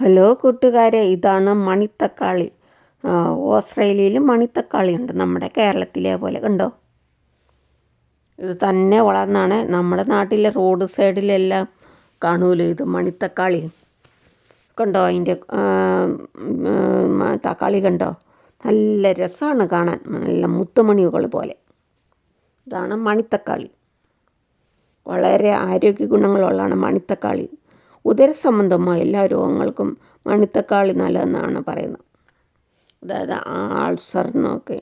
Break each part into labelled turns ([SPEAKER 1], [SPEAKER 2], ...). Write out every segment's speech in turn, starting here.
[SPEAKER 1] Hello കൂട്ടുകാരെ ഇതാണ് മണിത്തക്കാളി. ഓസ്ട്രേലിയയിൽ മണിത്തക്കാളി ഉണ്ട്. നമ്മുടെ കേരളത്തിലെ പോലെ കണ്ടോ? ഇത് തന്നെ വളർന്നാണ്. നമ്മുടെ നാട്ടിലെ റോഡ് സൈഡിലെല്ലാം കാണൂലോ ഇത് മണിത്തക്കാളി? കണ്ടോ അതിന്റെ തക്കാളി കണ്ടോ? നല്ല രസമാണ് കാണാൻ. നല്ല മുത്തുമണികൾ പോലെ. ഇതാണ് മണിത്തക്കാളി. വളരെ ആരോഗ്യ ഗുണങ്ങളുള്ളതാണ് മണിത്തക്കാളി. ഉദര സംബന്ധമായ എല്ലാ രോഗങ്ങൾക്കും മണിത്തക്കാളി നല്ലതെന്നാണ് പറയുന്നത്. അതായത് ആൾസറിനൊക്കെ.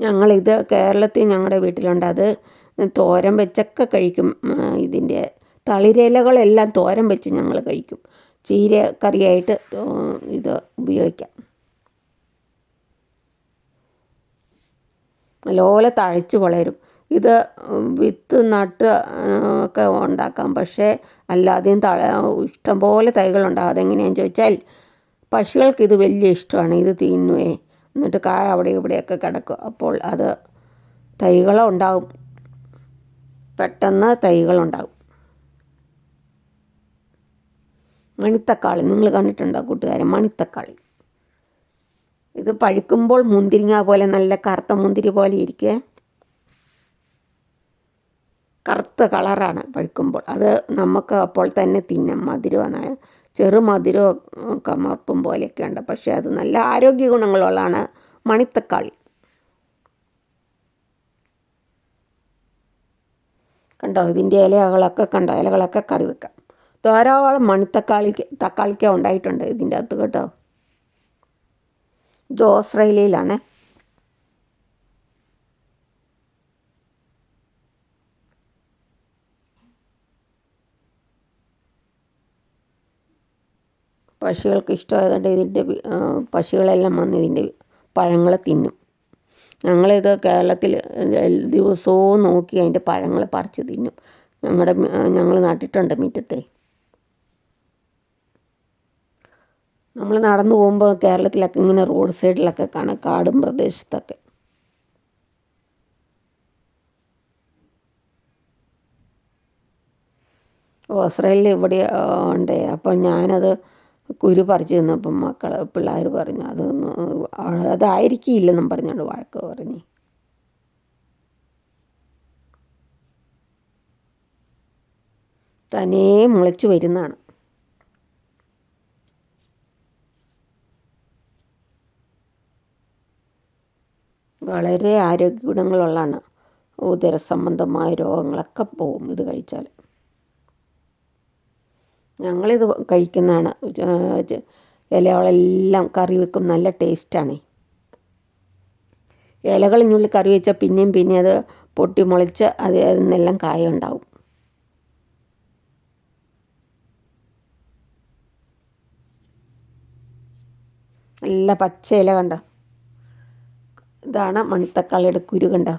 [SPEAKER 1] ഞങ്ങളിത് കേരളത്തിൽ ഞങ്ങളുടെ വീട്ടിലുണ്ട്. അത് തോരൻ വെച്ചൊക്കെ കഴിക്കും. ഇതിന്റെ തളിരിലകളെല്ലാം തോരൻ വെച്ച് ഞങ്ങൾ കഴിക്കും. ചീര കറിയായിട്ട് ഇത് ഉപയോഗിക്കാം. നല്ലപോലെ തഴച്ച് വളരും. ഇത് വിത്ത് നട്ട് ഒക്കെ ഉണ്ടാക്കാം. പക്ഷേ അല്ലാതെയും തഴ ഇഷ്ടംപോലെ തൈകളുണ്ടാകും അതെങ്ങനെയാണെന്ന് ചോദിച്ചാൽ പക്ഷികൾക്ക് ഇത് വലിയ ഇഷ്ടമാണ്. ഇത് തിന്നുവേ. എന്നിട്ട് കായ അവിടെ ഇവിടെയൊക്കെ കിടക്കും. അപ്പോൾ അത് തൈകളുണ്ടാകും പെട്ടെന്ന് തൈകളുണ്ടാകും മണിത്തക്കാളി. നിങ്ങൾ കണ്ടിട്ടുണ്ടോ കൂട്ടുകാരെ? മണിത്തക്കാളി. ഇത് പഴുക്കുമ്പോൾ മുന്തിരിങ്ങ പോലെ നല്ല കറുത്ത മുന്തിരി പോലെ ഇരിക്കുക കറുത്ത കളറാണ് പഴുക്കുമ്പോൾ. അത് നമുക്ക് അപ്പോൾ തന്നെ തിന്നാം. മധുരമാണ് ചെറു മധുരവും കമർപ്പും പോലെയൊക്കെ ഉണ്ട്. പക്ഷേ അത് നല്ല ആരോഗ്യ ഗുണങ്ങളുള്ളതാണ് മണിത്തക്കാളി കണ്ടോ? ഇതിന്റെ ഇലകളൊക്കെ കണ്ടോ? ഇലകളൊക്കെ കറി വെക്കാം. ധാരാളം മണിത്തക്കാളിക്ക് തക്കാളിക്ക ഉണ്ടായിട്ടുണ്ട് ഇതിന്റെ അകത്ത് കേട്ടോ. ഇത് ഓസ്ട്രേലിയയിലാണ്. പക്ഷികൾക്ക് ഇഷ്ടമായതുകൊണ്ട് ഇതിന്റെ പക്ഷികളെല്ലാം വന്ന് ഇതിന്റെ പഴങ്ങൾ തിന്നും. ഞങ്ങളിത് കേരളത്തിൽ ദിവസവും നോക്കി അതിന്റെ പഴങ്ങൾ പറിച്ച് തിന്നും. ഞങ്ങളുടെ ഞങ്ങൾ നട്ടിട്ടുണ്ട് മുറ്റത്തെ. നമ്മൾ നടന്നു പോകുമ്പോൾ കേരളത്തിലൊക്കെ ഇങ്ങനെ റോഡ് സൈഡിലൊക്കെ കാണാം കാടും പ്രദേശത്തൊക്കെ. ഓസ്ട്രേലിയ ഇവിടെ ഉണ്ട്. അപ്പം ഞാനത് കുരു പറിച്ച് തിന്നപ്പം മക്കൾ പിള്ളേർ പറഞ്ഞു അതൊന്നും അതായിരിക്കില്ലെന്നും പറഞ്ഞുകൊണ്ട് വഴക്ക് പറഞ്ഞു. തനേ മുളച്ചു വരുന്നതാണ്. വളരെ ആരോഗ്യ ഗുണങ്ങളുള്ളതാണ്. ഉദര സംബന്ധമായ രോഗങ്ങളൊക്കെ പോകും ഇത് കഴിച്ചാൽ ഞങ്ങളിത് കഴിക്കുന്നതാണ്. ഇലകളെല്ലാം കറി വെക്കും. നല്ല ടേസ്റ്റാണ്. ഇലകളിനുള്ളിൽ കറി വെച്ചാൽ പിന്നെയും പിന്നെ അത് പൊട്ടി മുളച്ച് അത് അതിൽ നിന്നെല്ലാം കായ ഉണ്ടാവും. നല്ല പച്ച ഇല കണ്ട? ഇതാണ് മണിത്തക്കാളിയുടെ കുരു കണ്ടോ?